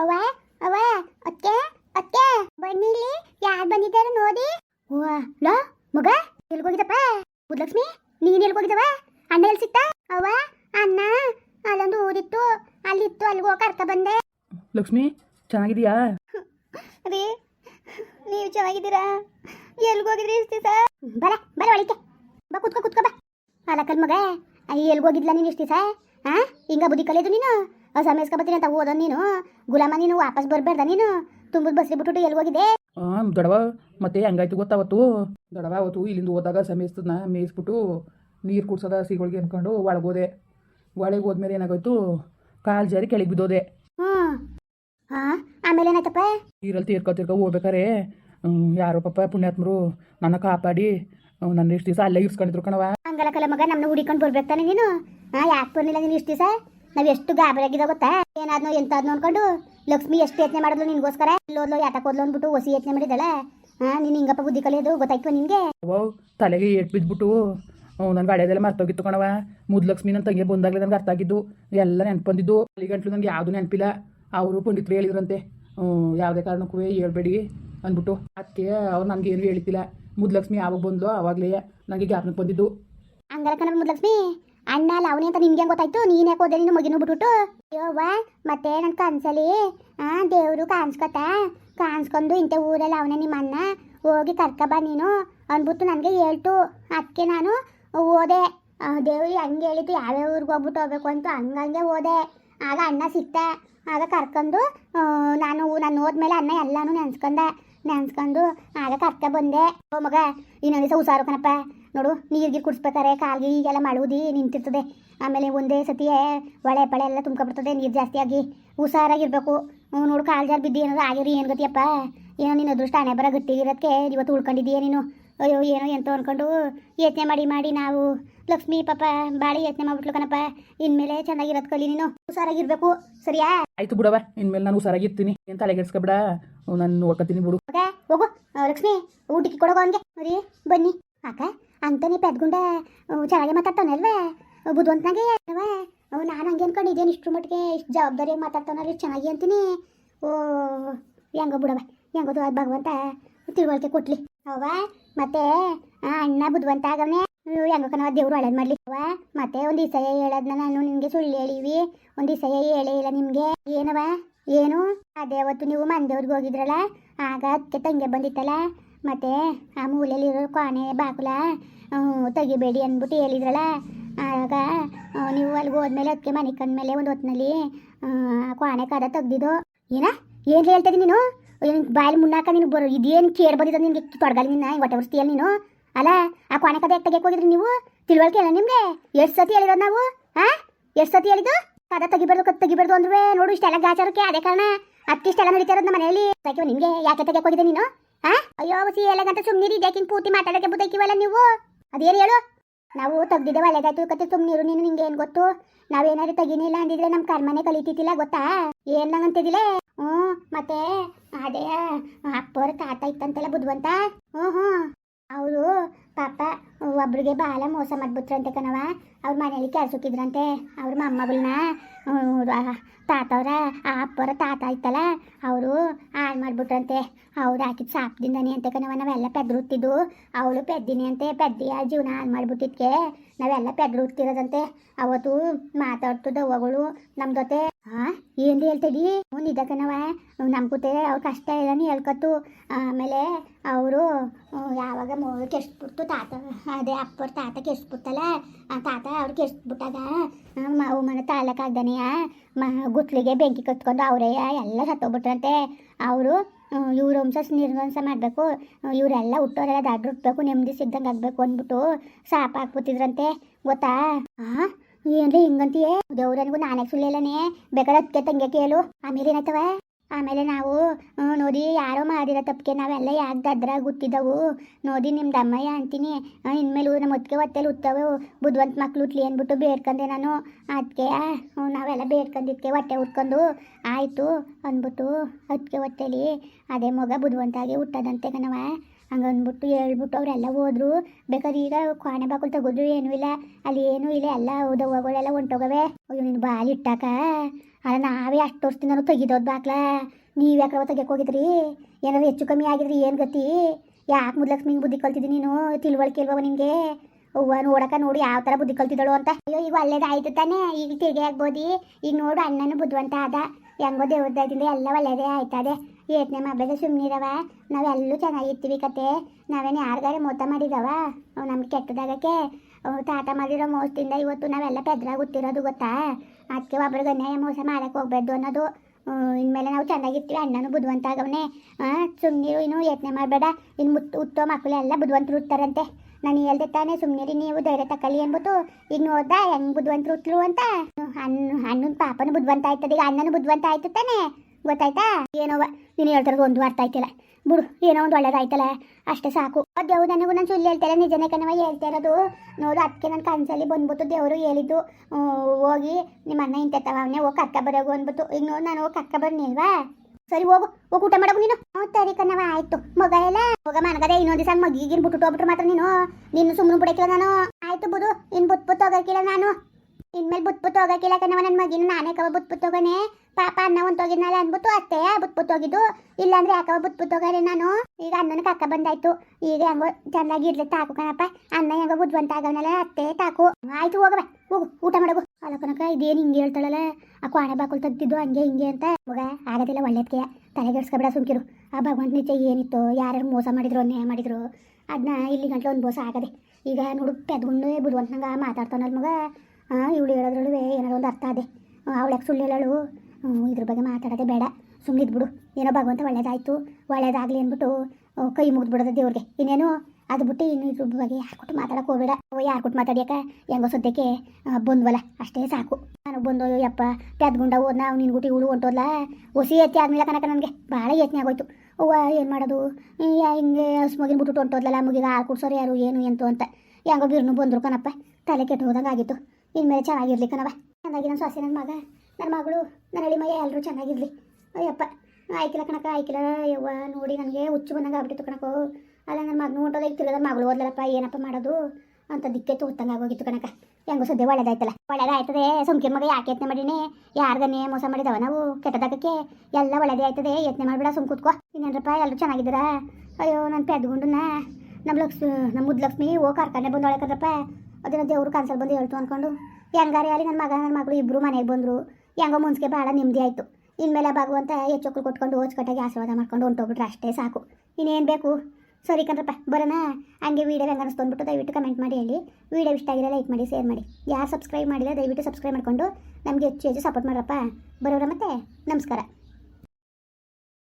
ಅವ್ವ ಅವ್ವ ಅತ್ತೆ ಅತ್ತೆ ಬನ್ನಿ ಇಲ್ಲಿ ಯಾರು ಬಂದಿದ್ದಾರೆ ನೋಡಿ. ಓ ಲೋ ಮಗ ಎಲ್ಗೋಗಿದ್ದಪ್ಪ ಬುದ್ಲಕ್ಷ್ಮಿ ನೀನ್ ಎಲ್ಗೋಗಿದ್ದವ ಅಣ್ಣ ಎಲ್ಲಿ ಸಿಕ್ತ? ಅವ್ವ ಅಣ್ಣ ಅಲ್ಲೊಂದು ಊರಿತ್ತು ಅಲ್ಲಿತ್ತು ಅಲ್ಲಿಗೆ ಕರ್ಕ ಬಂದೆ. ಲಕ್ಷ್ಮಿ ಚೆನ್ನಾಗಿದೀಯಾ ರೀ ನೀವು ಚೆನ್ನಾಗಿದ್ದೀರಾ? ಎಲ್ಗೋಗಿದ್ರಿ ಇಷ್ಟು ದಿವಸ? ಬರ ಬರ ಒಳಿಕೆ ಬಾ ಕುತ್ಕೋ ಕುತ್ಕೋ ಬಾ. ಅಲಕಲ್ ಮಗ ಅಯ್ಯ ಎಲ್ಗೋಗಿದ್ಲ ನೀನು ಇಷ್ಟು ದಿವಸ? ಹಾ ಹಿಂಗ ಬುದ್ಧಿ ಕಲಿಯೋದು ನೀನು? ಸಮಯಸ್ಕೊಬತ್ತೀನಿ ಅಂತ ಓದೋ ನೀನು? ಗುಲಾಮ ನೀನು ವಾಪಸ್ ಬರ್ಬೇಡ್ದ ನೀನು? ತುಂಬದ ಬಸ್ರಿ ಎಲ್ಲಿ ಹೋಗಿದೆ ಹಾಂ ದೊಡವ ಮತ್ತೆ ಹೆಂಗಾಯ್ತು ಗೊತ್ತಾವತ್ತು? ದೊಡವ ಅವತ್ತು ಇಲ್ಲಿಂದ ಹೋದಾಗ ಸಮಯಸ್ತದನ್ನ ಮೇಯಿಸ್ಬಿಟ್ಟು ನೀರು ಕುಡ್ಸೋದ ಸಿಗಳಿಗೆ ಅನ್ಕೊಂಡು ಒಳಗೋದೆ ಒಳಗೆ ಹೋದ್ಮೇಲೆ ಏನಾಗೋಯ್ತು? ಕಾಲು ಜಾರಿ ಕೆಳಗೆ ಬಿದ್ದೋದೆ. ಹಾಂ ಆಮೇಲೆ ಏನಾಯ್ತಪ್ಪ? ನೀರಲ್ಲಿ ತೀರ್ಕೊ ತೀರ್ಕೊ ಹೋಗ್ಬೇಕಾರೆ ಯಾರೋ ಪಾಪ ಪುಣ್ಯಾತ್ಮರು ನನ್ನ ಕಾಪಾಡಿ ನನ್ನ ಇಷ್ಟು ದಿವಸ ಅಲ್ಲೇ ಇರ್ಸ್ಕೊಂಡಿದ್ರು ಕಣವ ಹಂಗಲ್ಲ ಮಗ ನಮ್ಮನ್ನ ಹುಡಿಕೊಂಡು ಬರ್ಬೇಕು ತಾನೆ ನೀನು. ಹಾಂ ಯಾಕೆ ಬರ್ಲಿಲ್ಲ ನೀನು ಇಷ್ಟು ದಿವಸ? ನಾವು ಎಷ್ಟು ಗಾಬರಿ ಆಗಿದ ಗೊತ್ತಾ? ಏನಾದ್ನೋ ಎಂತಾದ್ನೋ ಅನ್ಕೊಂಡು ಲಕ್ಷ್ಮಿ ಎಷ್ಟು ಯತ್ನೆ ಮಾಡಿದ್ಲು ನಿನ್ಗೋಸ್ಕರ? ಇಲ್ಲೋದ್ಲು ಯಾತಕ್ಕೆ ಓದ್ಲು ಅಂದ್ಬಿಟ್ಟು ಹೊಸಿ ಯತ್ನೆ ಮಾಡಿದಾಳೆ ಹಾ ನೀನು ಹಿಂಗಪ್ಪ ಬುದ್ಧಿ ಕಲಿಯೋದು ಗೊತ್ತಾಯ್ತು ನಿನಗೆ? ತಲೆಗೆ ಏಟ್ ಬಿದ್ದುಬಿಟ್ಟು ನನ್ನ ಗಾಡಿಯದೆಲ್ಲ ಮರ್ತೋಗಿತ್ತು ಕಣವ ಮುದ್ಲಕ್ಷ್ಮಿ ನನ್ನ ತಂಗಿ ಬಂದಾಗಲೇ ನನಗೆ ಅರ್ಥ ಆಗಿದ್ದು. ಎಲ್ಲ ನೆನ್ಪಂದಿದ್ದು. ಅಲ್ಲಿ ಗಂಟ್ಲು ನನಗೆ ಯಾವುದು ನೆನಪಿಲ್ಲ. ಅವರು ಪಂಡಿತರು ಹೇಳಿದ್ರಂತೆ. ಯಾವುದೇ ಕಾರಣಕ್ಕೂ ಹೇಳ್ಬೇಡಿ ಅಂದ್ಬಿಟ್ಟು ಅದಕ್ಕೆ ಅವ್ರು ನನಗೆ ಏನು ಹೇಳಿದ್ದಿಲ್ಲ. ಮುದ್ಲಕ್ಷ್ಮಿ ಯಾವಾಗ ಬಂದ್ಲು ಅವಾಗ್ಲೇ ನನಗೆ ಜ್ಞಾಪನಕ್ಕೆ ಬಂದಿದ್ದು. ಹಂಗಾರೆ ಕಣ ಮುದ್ಲಕ್ಷ್ಮಿ ಅಣ್ಣ ಅಲ್ಲ ಅಂತ ನಿನ್ಗೆ ಗೊತ್ತಾಯ್ತು? ನೀನ್ ಯಾಕೆ ಓದಲಿ ನೀನು ಮಗಿನೂ ಬಿಟ್ಬಿಟ್ಟು? ಅಯ್ಯೋವ್ವ ಮತ್ತೆ ನನ್ನ ಕನ್ಸಲಿ ಆ, ದೇವರು ಕಾಣಿಸ್ಕೊತ? ಕಾಣಿಸ್ಕೊಂಡು ಇಂಥ ಊರಲ್ಲಿ ಅವನೇ ನಿಮ್ಮ ಅಣ್ಣ. ಹೋಗಿ ಕರ್ಕ ಬಾ ನೀನು. ಅನ್ಬಿಟ್ಟು ನನಗೆ ಹೇಳ್ತು. ಅದಕ್ಕೆ ನಾನು ಓದೆ ದೇವ್ರು ಹಂಗೆ ಹೇಳಿದ್ದು, ಯಾವ್ಯಾವ ಊರಿಗೆ ಹೋಗ್ಬಿಟ್ಟು ಹೋಗ್ಬೇಕು ಅಂತ ಹಂಗಂಗೆ ಓದೆ ಆಗ ಅಣ್ಣ ಸಿಕ್ತ. ಆಗ ಕರ್ಕೊಂಡು ನಾನು ನಾನು ಹೋದ್ಮೇಲೆ ಅಣ್ಣ ಎಲ್ಲಾನು ನೆನ್ಸ್ಕೊಂಡೆ. ನೆನ್ಸ್ಕೊಂಡು ಆಗ ಕರ್ಕ ಬಂದೆ. ಓ ಮಗ, ಇನ್ನೊಂದು ದಿವಸ ಹುಷಾರು ಕಣಪ್ಪ. ನೋಡು ನೀರಿಗೆ ಕುಡಿಸ್ಬೇಕಾರೆ ಕಾಲ್ಗೆ ಈಗೆಲ್ಲ ಮಾಡುವುದಿ ನಿಂತಿರ್ತದೆ. ಆಮೇಲೆ ಒಂದೇ ಸತಿಯೇ ಒಳೆ ಪಳೆ ಎಲ್ಲ ತುಂಬ್ಕೊಬಿಡ್ತದೆ ನೀರು ಜಾಸ್ತಿ ಆಗಿ. ಹುಷಾರಾಗಿರ್ಬೇಕು. ನೋಡು ಕಾಲು ಜಾರು ಬಿದ್ದು ಏನಾದ್ರು ಆಗಿರಿ ಏನು ಗತಿಯಪ್ಪ? ಏನೋ ನಿನ್ನ ಅದೃಷ್ಟ ಹಣೆ ಬರ ಗಟ್ಟಿಗಿರೋದಕ್ಕೆ ಇವತ್ತು ಉಳ್ಕೊಂಡಿದ್ದೀಯ ನೀನು? ಅಯ್ಯೋ ಏನೋ ಎಂತ ಅನ್ಕೊಂಡು ಯೋಚನೆ ಮಾಡಿ ಮಾಡಿ ನಾವು. ಲಕ್ಷ್ಮಿ ಪಾಪ ಬಾಳಿ ಯೋಚನೆ ಮಾಡ್ಬಿಟ್ಲು ಕಣಪ್ಪ. ಇನ್ಮೇಲೆ ಚೆನ್ನಾಗಿರೋದು ಕಲಿ ನೀನು. ಹುಷಾರಾಗಿರ್ಬೇಕು. ಸರಿಯಾ? ಆಯ್ತು ಬಿಡವ ಇನ್ಮೇಲೆ ನಾನು ಹುಷಾರಾಗಿರ್ತೀನಿ. ಏನು ತಲೆಗೆಡ್ಸ್ಕೊಬೇಡ ನಾನು ನೋಡ್ಕೊತೀನಿ ಬಿಡು. ಹೋಗು. ಲಕ್ಷ್ಮಿ ಊಟಕ್ಕೆ ಕೊಡೋಗೋ ಹಂಗೆ. ಬನ್ನಿ. ಅಕ್ಕ ಅಂತಾನೆ ಪೆದ್ಗುಂಡ ಚೆನ್ನಾಗಿ ಮಾತಾಡ್ತಾನೆ ಅಲ್ವೇ ಬುದ್ಧಿವಂತನಾಗೆ ಅಲ್ವಾ? ನಾನು ಹಂಗೆ ಅನ್ಕೊಂಡಿದ್ದೇನೆ ಇಷ್ಟು ಮಟ್ಟಿಗೆ ಇಷ್ಟು ಜವಾಬ್ದಾರಿ ಮಾತಾಡ್ತಾನಲ್ಲ ಚೆನ್ನಾಗಿ ಅಂತೀನಿ. ಓ, ಹೆಂಗೋ ಬಿಡವ ಹೆಂಗೋ ಅದು ಭಗವಂತ ತಿಳುವಳಿಕೆ ಕೊಟ್ಲಿ. ಅವ ಮತ್ತೆ ಅಣ್ಣ ಬುದ್ಧಿವಂತ ಆಗವನೇ. ಹೆಂಗೋ ಕನ ದೇವ್ರು ಒಳ್ಳೇದು ಮಾಡ್ಲಿ. ಅವ ಮತ್ತೆ ಒಂದು ದಿವಸ ಹೇಳೋದನ್ನ ನಾನು ನಿಮಗೆ ಸುಳ್ಳು ಹೇಳಿವಿ. ಒಂದು ದಿವಸ ಹೇಳೇ ಇಲ್ಲ ನಿಮಗೆ. ಏನವ ಏನು? ಅದೇ, ಅವತ್ತು ನೀವು ಮಂದೇವ್ರಿಗೆ ಹೋಗಿದ್ರಲ್ಲ, ಆಗ ಅದಕ್ಕೆ ತಂಗೆ ಬಂದಿತ್ತಲ್ಲ. ಮತ್ತೆ ಆ ಮೂಲೆಯಲ್ಲಿರೋ ಕೋಣೆ ಬಾಕುಲ ತೆಗಿಬೇಡಿ ಅಂದ್ಬಿಟ್ಟು ಹೇಳಿದ್ರಲ್ಲ. ಆಗ ನೀವು ಅಲ್ಲಿಗೆ ಹೋದ್ಮೇಲೆ ಅದಕ್ಕೆ ಮನೆ ಕಂಡ್ಮೇಲೆ ಒಂದು ಹೊತ್ತಿನಲ್ಲಿ ಕೋಣೆ ಕದ ತೆಗ್ದಿದ್ದು. ಏನ? ಏನು ಹೇಳ್ತದೆ ನೀನು? ಬಾಯಲ್ಲಿ ಮುನ್ನಾಕ ನೀನು ಬರೋ, ಇದೇನು ಕೇಳ್ಬೋದಿದ ನಿನಗೆ ತೊಡಗಲಿ ನಿನ್ನ, ಹಿಂಗೆ ಹೊಟ್ಟೆ ಉರ್ಸ್ತೀಯಲ್ಲ ನೀನು? ಅಲ್ಲ, ಆ ಕೋಣೆ ಕದ ಯಾಕೆ ತೆಗಿಯಕ್ಕೆ ಹೋಗಿದ್ರಿ ನೀವು? ತಿಳುವಳಿಕೆ ಇಲ್ಲ ನಿಮಗೆ? ಎಷ್ಟು ಸತಿ ಹೇಳಿರೋದು ನಾವು? ಹಾಂ ಎಷ್ಟು ಸತಿ ಹೇಳಿದ್ದು? ಕದ ತೆಗಿಬಾರ್ದು, ಕದ್ ತೆಗಿಬಾರ್ದು ಅಂದ್ರೆ ನೋಡು, ಇಷ್ಟೆಲ್ಲ ಗಾಚಾರಕ್ಕೆ ಅದೇ ಕಾರಣ. ಅತ್ತಿಷ್ಟೆಲ್ಲ ನಡೀತಾ ಇರೋದು ನಮ್ಮ ಮನೆಯಲ್ಲಿ. ನಿಮಗೆ ಯಾಕೆ ತೆಗಿಯಕ್ಕೆ ಹೋಗಿದೆ ನೀನು? ಹಾ? ಅಯ್ಯೋ ಸಿ ಎಲ್ಲಗಂತ ಸುಮ್ಮನಿರಿ ಇದೇಕಿನ್ ಪೂರ್ತಿ ಮಾತಾಡಕ್ಕೆ ಬುದ್ದಕ್ಕಿವಲ್ಲ ನೀವು? ಅದೇನು ಹೇಳು? ನಾವು ತೆಗ್ದಿದ್ದೆ ಒಳ್ಳೆದಾಯ್ತು ಕತೆ ಸುಮ್ಮನಿರು ನೀನು ನಿಂಗೆ ಏನು ಗೊತ್ತು? ನಾವೇನಾದ್ರು ತೆಗಿನಿಲ್ಲ ಅಂದಿದ್ರೆ ನಮ್ಮ ಕರ್ಮನೆ ಕಲಿತಿತ್ತಿಲ್ಲ ಗೊತ್ತಾ? ಏನ್ ನಂಗಂತಿದಿಲ್ಲ ಹ್ಞೂ ಮತ್ತೆ, ಅದೇ ಅಪ್ಪವ್ರ ತಾತ ಇತ್ತಂತೆಲ್ಲ ಬುದ್ವಂತ ಹ್ಞೂ ಹ್ಞೂ ಅವರು ಪಾಪ ಒಬ್ರಿಗೆ ಬಾಲ ಮೋಸ ಮಾಡ್ಬಿಟ್ರಂತೆ ಕಣವ ಅವ್ರ ಮನೇಲಿ ಕೆಲ್ಸಕ್ಕಿದ್ರಂತೆ ಅವ್ರ ಮೊಮ್ಮಗಳನ್ನ ತಾತವ್ರ, ಆ ಅಪ್ಪವ್ರ ತಾತ ಇತ್ತಲ್ಲ, ಅವರು ಹಾಳು ಮಾಡ್ಬಿಟ್ರಂತೆ. ಅವ್ರು ಹಾಕಿದ ಸಾಪ್ದಿಂದನೇ ಅಂತ ಕಣವ ನಾವೆಲ್ಲ ಪೆದ್ರುತ್ತಿದ್ದು. ಅವಳು ಪೆದ್ದಿನಿ ಅಂತೆ. ಪೆದ್ದಿಯ ಜೀವನ ಹಾಳು ಮಾಡ್ಬಿಟ್ಟಿದ್ಕೆ. ನಾವೆಲ್ಲ ಪೆದ್ರುತ್ತಿರೋದಂತೆ. ಅವತ್ತು ಮಾತಾಡ್ತಿದ್ದ ನಮ್ಮ ಜೊತೆ ಹಾ ಏನು ಹೇಳ್ತಿದ್ದಿ? ಹ್ಞೂ ಕಣವ ನಮ್ಮ ಕೂತೇ ಅವ್ರ ಕಷ್ಟ ಇಲ್ಲನಿ ಹೇಳ್ಕೊತು ಆಮೇಲೆ ಅವರು ಯಾವಾಗ ಮೋಳು ಕೆಸ್ಬಿಡ್ತು ತಾತ. ಅದೇ ಅಪ್ಪರ ತಾತ ಕೆಸ್ಬಿಡ್ತಲ್ಲ ಆ ತಾತ ಅವ್ರು ಕೆಸ್ಬಿಟ್ಟಾಗ ಮನೆ ಮ ಗುತ್ಲಿಗೆ ಬೆಂಕಿ ಕತ್ಕೊಂಡು ಅವರೇ ಎಲ್ಲ ಸತ್ತೋಗ್ಬಿಟ್ರಂತೆ. ಅವರು ಇವ್ರ ವಂಶ ನಿರ್ವಂಶ ಮಾಡಬೇಕು. ಇವರೆಲ್ಲ ಹುಟ್ಟೋರೆಲ್ಲ ದಾಡ್ರು ಹುಟ್ಟಬೇಕು ನೆಮ್ಮದಿ ಸಿಗ್ದಂಗೆ ಆಗಬೇಕು ಅಂದ್ಬಿಟ್ಟು ಸಾಪ್ ಹಾಕ್ಬಿಟ್ಟಿದ್ರಂತೆ. ಗೊತ್ತಾ? ಆ? ಏನ್ರಿ ಹಿಂಗಂತೀಯೇ? ದೇವ್ರನಿಗೂ ನಾನೇ ಸುಳ್ಳಿಲ್ಲನೇ ಬೇಕಾದ್ರೆ ಅದಕ್ಕೆ ತಂಗೆ ಕೇಳು. ಆಮೇಲೆ ಏನಾಯ್ತವ? ಆಮೇಲೆ ನಾವು ನೋಡಿ, ಯಾರೋ ಮಾಡಿರೋ ತಪ್ಪಿಗೆ ನಾವೆಲ್ಲ ಯಾಕೆ ದದ್ರ ಗುತ್ತಿದ್ದವು ನೋಡಿ ನಿಮ್ದು ಅಮ್ಮಯ್ಯ ಅಂತೀನಿ. ಇನ್ಮೇಲೆ ನಮ್ಮ ಒತ್ತಿಗೆ ಹೊತ್ತಲ್ಲಿ ಉತ್ತವೆ ಬುದ್ಧಿವಂತ ಮಕ್ಳು ಹುಟ್ಲಿ ಅಂದ್ಬಿಟ್ಟು ಬೇಡ್ಕೊಂಡೆ ನಾನು. ಅದಕ್ಕೆ ನಾವೆಲ್ಲ ಬೇಡ್ಕೊಂಡಿದ್ಕೆ ಹೊಟ್ಟೆ ಉಟ್ಕೊಂಡು, ಆಯಿತು ಅಂದ್ಬಿಟ್ಟು ಅದಕ್ಕೆ ಹೊಟ್ಟೆಲಿ ಅದೇ ಮಗ ಬುದ್ಧವಂತಾಗಿ ಹುಟ್ಟದಂತೆ ಕಣವ ಹಂಗೆ ಅಂದ್ಬಿಟ್ಟು ಹೇಳ್ಬಿಟ್ಟು ಅವರೆಲ್ಲ ಹೋದ್ರು. ಬೇಕಾದ್ರೆ ಈಗ ಕೋಣೆ ಬಾಕಲು ತೆಗೆದ್ರು ಏನೂ ಇಲ್ಲ, ಅಲ್ಲಿ ಏನೂ ಇಲ್ಲ, ಎಲ್ಲ ದವ್ವಗಳೆಲ್ಲ ಹೊಂಟೋಗವೆ. ಅಯ್ಯೋ ನಿನ್ನ ಬಾಲಿ ಇಟ್ಟಾಕ? ಅಲ್ಲ, ನಾವೇ ಅಷ್ಟು ವರ್ಷದಿಂದ ತೆಗಿದೋದು ಬಾಕ್ಲ. ನೀವು ಯಾಕ್ರವ ತೆಗಿಯಕ್ಕೆ ಹೋಗಿದ್ರಿ? ಏನಾದ್ರು ಹೆಚ್ಚು ಕಮ್ಮಿ ಆಗಿದ್ರಿ, ಏನು ಗತಿ? ಯಾಕೆ ಮುದ್ಲಕ್ಷ್ಮಿ ಬುದ್ಧಿ ಕಲ್ತಿದ್ದಿ ನೀನು? ತಿಳುವಳಿಕೆ ಇಲ್ವವ ನಿನಗೆ ಅವ್ವ ನೋಡಕ ನೋಡಿ ಯಾವ ಥರ ಬುದ್ಧಿ ಕಲ್ತಿದ್ದಳು ಅಂತ. ಅಯ್ಯೋ, ಈಗ ಒಳ್ಳೇದಾಯ್ತು ತಾನೇ. ಈಗ ತಿರುಗಿ ಆಗ್ಬೋದು. ಈಗ ನೋಡು, ಅಣ್ಣನೂ ಬುದ್ಧಿವಂತ ಆದ. ಹೆಂಗೋ ದೇವ್ರದಿಂದ ಎಲ್ಲ ಒಳ್ಳೇದೇ ಆಯ್ತದೆ. ಏತನೇ ಮಬ್ಬದ ಸುಮ್ಮನಿರವ ನಾವೆಲ್ಲೂ ಚೆನ್ನಾಗಿರ್ತೀವಿ ಕತೆ. ನಾವೇನು ಯಾರಿಗಾರೆ ಮೋಸ ಮಾಡಿದವ? ಅವು ನಮ್ಗೆ ಕೆಟ್ಟದಾಗಕ್ಕೆ. ತಾತ ಮಾಡಿರೋ ಮೋಸದಿಂದ ಇವತ್ತು ನಾವೆಲ್ಲ ಪೆದ್ರಾಗುತ್ತಿರೋದು ಗೊತ್ತಾ? ಅದಕ್ಕೆ ಒಬ್ರಿಗೆ ಅನ್ಯಾಯ ಮೋಸ ಮಾಡಕ್ಕೆ ಹೋಗ್ಬಾರ್ದು ಅನ್ನೋದು. ಇನ್ಮೇಲೆ ನಾವು ಚೆನ್ನಾಗಿರ್ತೀವಿ, ಅಣ್ಣನೂ ಬುದ್ಧವಂತ ಆಗವನೇ. ಸುಮ್ಮನೆ ಇನ್ನು ಯತ್ನೆ ಮಾಡಬೇಡ. ಇನ್ನು ಮುತ್ತು ಉತ್ತೋ ಮಕ್ಕಳು ಎಲ್ಲ ಬುದ್ಧಿವಂತರು ಹುಟ್ಟಾರಂತೆ ನಾನು ಹೇಳ್ದೆ ತಾನೇ ಸುಮ್ಮನಿರಿ ನೀವು ಧೈರ್ಯ ತಕ್ಕಲಿ ಅನ್ಬಿಟ್ಟು ಈಗ ನೋಡ್ದ, ಹೆಂಗ್ ಬುದ್ಧಿವಂತರು ಹುಟ್ರು ಅಂತ? ಅಣ್ಣ, ಅಣ್ಣನ ಪಾಪನು ಬುದ್ಧವಂತ ಆಯ್ತದೆ, ಈಗ ಅಣ್ಣನು ಬುದ್ಧಿವಂತ ಆಯ್ತು ತಾನೇ. ಗೊತ್ತಾಯ್ತಾ? ಏನೋವ ನೀನು ಹೇಳ್ತಾರದು ಒಂದು ಅರ್ಥ ಆಯ್ತಿಲ್ಲ. ಬಿಡು, ಏನೋ ಒಂದು ಒಳ್ಳೇದಾಯ್ತಲ್ಲ. ಅಷ್ಟೇ ಸಾಕು. ದೇವ್ರು ನನಗೂ ನಾನು ಸುಳ್ಳು ಹೇಳ್ತಾರೆ ನಿಜನೇ ಕಣವ ಹೇಳ್ತಾ ಇರೋದು. ನೋಡು ಅದಕ್ಕೆ ನನ್ನ ಕನಸಲ್ಲಿ ಬಂದ್ಬಿಟ್ಟು ದೇವರು ಹೇಳಿದ್ದು. ಹೋಗಿ ನಿಮ್ಮ ಅಣ್ಣ ಇಂತೆತ್ತವ ಅವನೇ ಹೋಗಿ ಕಕ್ಕ ಬರೋಗು ಅಂದ್ಬಿಟ್ಟು. ಈಗ ನೋಡಿ, ನಾನು ಹೋಗಿ ಕಕ್ಕ ಬರ್ನಿಲ್ವಾ? ಸರಿ, ಹೋಗು. ಹೋಗಿ ಊಟ ಮಾಡೋಗು ನೀನು. ಹ್ಞೂ ಸರಿ ಕಣವ ಆಯ್ತು. ಮಗ ಎಲ್ಲ? ಮಗ ಮನಗದೆ ಇನ್ನೊಂದು ದಿವಸ ಮಗಿಗಿನ್ ಬಿಟ್ಟು ಹೋಗ್ಬಿಟ್ರು ಮಾತ್ರ ನೀನು. ನಿನ್ನ ಸುಮ್ಮನೆ ಬಿಡಕ್ಕಿಲ್ಲ ನಾನು. ಆಯ್ತು ಬಿಡು. ಇನ್ನು ಬುತ್ ಹೋಗಕ್ಕಿಲ್ಲ ನಾನು. ಇನ್ಮೇಲೆ ಬುಟ್ಬುಟ್ಟು ಹೋಗಕ್ಕಿಲ್ಲ ಕಣವ ನನ್ನ ಮಗಿನ. ನಾನೇ ಕವ ಬುಟ್ಬುಟ್ಟು ಹೋಗನೆ ಪಾಪ ಅನ್ನ ಹೊಂಟೋಗಿದ್ನಲ್ಲ ಅಂದ್ಬಿಟ್ಟು ಅತ್ತೆ ಬುತ್ ಹೋಗಿದ್ದು. ಇಲ್ಲಾಂದ್ರೆ ಯಾಕವ ಬುಟ್ಬುಟ್ಟು ಹೋಗಾರೆ ನಾನು? ಈಗ ಅಣ್ಣನ ಕಕ್ಕ ಬಂದಾಯ್ತು. ಈಗ ಹೆಂಗೋ ಚೆನ್ನಾಗಿ ಇರ್ಲಿ ತಾಕು ಕಣಪ್ಪ. ಅಣ್ಣ ಹೆಂಗೋ ಬುದ್ಧಿವಂತ ಆಗವನಲ್ಲ, ಅತ್ತೆ ತಾಕು. ಆಯ್ತು ಹೋಗವೆ ಹೋಗು, ಊಟ ಮಾಡು ಅಲ್ಲ ಕನಕ ಇದೇನು ಹಿಂಗೆ ಹೇಳ್ತಾಳಲ್ಲ? ಆ ಕ್ವಾಣೆ ಬಾಕುಲ್ ತೆಗ್ದಿದ್ದು ಹಂಗೆ ಹಿಂಗೆ ಅಂತ. ಮಗ, ಆಗೋದಿಲ್ಲ ಒಳ್ಳೇದಕ್ಕೆ ತಲೆಗೆಡ್ಸ್ಕೊಬೇಡ ಸುಮ್ಕಿರು. ಆ ಭಗವಂತ ನಿಜ ಏನಿತ್ತು, ಯಾರ್ಯಾರು ಮೋಸ ಮಾಡಿದ್ರು, ಅನ್ಯಾಯ ಮಾಡಿದ್ರು ಅದನ್ನ ಇಲ್ಲಿ ಗಂಟ್ಲೆ ಒಂದು ಮೋಸ ಆಗದೆ. ಈಗ ನೋಡು ಪೆದ್ಗುಂಡು ಬುದ್ಧಿವಂತನಂಗ ಮಾತಾಡ್ತಾನಲ್ಲ ಮಗ. ಇವಳು ಹೇಳೋದ್ರಲ್ಲೂ ಏನಾದ್ರು ಒಂದು ಅರ್ಥ ಅದೇ ಅವಳಕ್ಕೆ ಸುಳ್ಳು ಹೇಳೋಳು? ಇದ್ರ ಬಗ್ಗೆ ಮಾತಾಡೋದೇ ಬೇಡ. ಸುಮ್ಮನೆ ಏನೋ ಭಗವಂತ ಒಳ್ಳೇದಾಯ್ತು. ಒಳ್ಳೇದಾಗಲಿ ಅಂದ್ಬಿಟ್ಟು ಕೈ ಮುಗಿದ್ಬಿಡೋದು ದೇವ್ರಿಗೆ. ಇನ್ನೇನು ಅದು ಬಿಟ್ಟು ಇನ್ನು ಇದ್ರ ಬಗ್ಗೆ ಯಾರು ಕೊಟ್ಟು ಮಾತಾಡಕ್ಕೆ ಹೋಗ್ಬೇಡ. ಯಾರು ಕೊಟ್ಟು ಮಾತಾಡ್ಯಾಕ? ಹೆಂಗೋ ಸದ್ಯಕ್ಕೆ ಬಂದ್ವಲ್ಲ. ಅಷ್ಟೇ ಸಾಕು. ನಾನು ಬಂದು ಯಪ್ಪ. ತೆದ್ಗುಂಡ ಹೋದ್ನ ನಿನ್ ಗುಟ್ಟಿ ಇವಳು ಹೊಂಟೋದ್ಲ? ಹೊಸಿ ಎತ್ತಿ ಆದ್ಮೇಲೆ ಕನಕ ನನಗೆ. ಭಾಳ ಯತ್ನ ಆಗೋಯ್ತು. ಅವ್ವ ಏನು ಮಾಡೋದು? ಹಿಂಗೆ ಹಸ್ಮಗಿನ ಬಿಟ್ಟು ಹೊಂಟೋದ್ಲಲ್ಲ, ಮುಗಿಗೆ ಹಾಲು ಕುಡ್ಸೋರು ಯಾರು, ಏನು, ಎಂತು ಅಂತ. ಹೆಂಗೋ ಬಿರ್ನು ಬಂದರು ಕಣಪ್ಪ. ತಲೆ ಕೆಟ್ಟು ಹೋದಂಗೆ ಆಗಿತ್ತು. ಇನ್ಮೇಲೆ ಚೆನ್ನಾಗಿರ್ಲಿ ಕಣವ ಚೆನ್ನಾಗಿ ನನ್ನ ಸೊಸೆ ನನ್ನ ಮಗ ನನ್ನ ಮಗಳು ನನ್ನ ಹಳಿ ಮಯ್ಯ ಎಲ್ಲರೂ ಚೆನ್ನಾಗಿರ್ಲಿ. ಅಯ್ಯಪ್ಪ, ಆಯ್ಕಿಲ್ಲ ಕಣಕ ಆಯ್ಕಿಲ್ಲ. ಯವ್ವ, ನೋಡಿ ನನಗೆ ಹುಚ್ಚು ಬಂದಂಗೆ ಆಗ್ಬಿಟ್ಟಿತ್ತು ಕಣಕೋ ಅಲ್ಲ ನನ್ನ ಮಗ ಹೊಂಟೋದ ತಿಳದ ಮಗಳು ಓದ್ಲಪ್ಪ ಏನಪ್ಪ ಮಾಡೋದು? ಅಂತ ದಿಕ್ಕೆ ತೋತಂಗೆ ಆಗೋಗಿತ್ತು ಕಣಕ ಹೆಂಗೋ ಸದ್ಯ ಒಳ್ಳೇದಾಯ್ತಲ್ಲ. ಒಳ್ಳೇದಾಯ್ತದೆ, ಸುಮ್ಕಿನ ಮಗ, ಯಾಕೆ ಯತ್ನೆ ಮಾಡೀನಿ? ಯಾರ್ಗನ್ನೇ ಮೋಸ ಮಾಡಿದವ ನಾವು? ಕೆಟ್ಟದಾಗಕ್ಕೆ ಎಲ್ಲ ಒಳ್ಳೇದೇ ಆಯ್ತದೆ, ಯತ್ನೆ ಮಾಡಿಬಿಡ, ಸುಮ್ ಕೂತ್ಕೋ. ಇನ್ನೇನಪ್ಪ ಎಲ್ಲರೂ ಚೆನ್ನಾಗಿದ್ದೀರಾ? ಅಯ್ಯೋ, ನಾನು ಪೆದ್ಗುಂಡನ್ನ ನಮ್ಮ ಲಕ್ಷ್ಮಿ ನಮ್ಮ ಮುದ್ದು ಲಕ್ಷ್ಮಿ ಓ ಕಾರ್ಖಾನೆ ಕದ್ರಪ್ಪ ಅದನ್ನ ದೇವ್ರು ಕನ್ಸಲ್ ಬಂದು ಹೇಳ್ತು ಅನ್ಕೊಂಡು, ಹೆಂಗಾರೆ ಅಲ್ಲಿ ನನ್ನ ಮಗ ನನ್ನ ಮಗಳು ಇಬ್ಬರು ಮನೆಗೆ ಬಂದರು. ಹೆಂಗೋ ಮುಂಚೆಗೆ ಭಾಳ ನೆಮ್ಮದಿ ಆಯಿತು. ಇನ್ಮೇಲೆ ಭಗವಂತ ಹೆಚ್ಚೊಕ್ಕಲು ಕೊಟ್ಕೊಂಡು ಓಚ್ಕಟ್ಟಾಗಿ ಆಶೀರ್ವಾದ ಮಾಡ್ಕೊಂಡು ಹೊಂಟೋಗ್ಬಿಟ್ರೆ ಅಷ್ಟೇ ಸಾಕು. ಇನ್ನೇನು ಬೇಕು? ಸರಿ ಕಣ್ರಪ್ಪ, ಬರೋಣ. ಹಂಗೆ ವೀಡಿಯೋ ಹೆಂಗೆ ಅನಿಸ್ತು ದಯವಿಟ್ಟು ಕಮೆಂಟ್ ಮಾಡಿ ಹೇಳಿ. ವೀಡಿಯೋ ಇಷ್ಟ ಆಗಿರೋ ಲೈಕ್ ಮಾಡಿ ಶೇರ್ ಮಾಡಿ. ಯಾರು ಸಬ್ಸ್ಕ್ರೈಬ್ ಮಾಡಿಲ್ಲ, ದಯವಿಟ್ಟು ಸಬ್ಸ್ಕ್ರೈಬ್ ಮಾಡಿಕೊಂಡು ನಮಗೆ ಹೆಚ್ಚು ಹೆಚ್ಚು ಸಪೋರ್ಟ್ ಮಾಡ್ರಪ್ಪ. ಬರೋರ ಮತ್ತೆ, ನಮಸ್ಕಾರ.